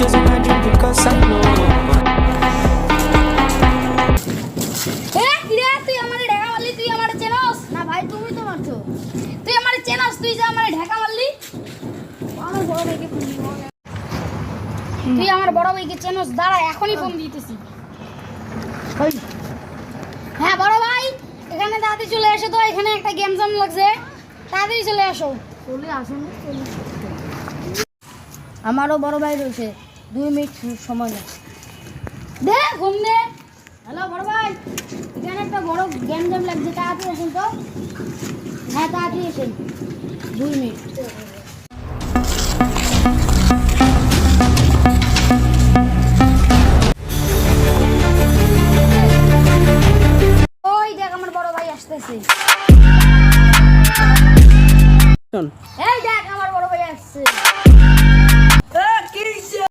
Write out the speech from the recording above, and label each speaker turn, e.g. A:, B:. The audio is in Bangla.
A: just imagine because I know.
B: তুই আমারে ঢাকা মারলি? তুই আমারে চেনস?
C: না ভাই তুমি তো মারছো।
B: তুই আমারে চেনস তুই যে আমারে ঢাকা মারলি?
C: আমার বড় ভাইকে
B: তুই আমার বড় ভাইকে চেনস দাঁড়া এখনই ফোন দিতেছি। হ্যাঁ বড় ভাই এখানে তাড়াতাড়ি চলে এসো তো এখানে একটা গেম জম লাগছে। তাড়াতাড়ি চলে আসো
C: চলে আসুন আমারও বড় ভাই রয়েছে। দুই মিনিট সময় নেই।
B: দে ঘুম দে।
C: হ্যালো বড় ভাই। এখানে একটা বড় গেম জ্যাম লাগছে তাড়াতাড়ি আসেন তো। হ্যাঁ তাড়াতাড়ি আসেন। দুই মিনিট।
B: ওই দেখ আমার বড় ভাই আসতেছে। এই দেখ আমার বড় ভাই আসছে।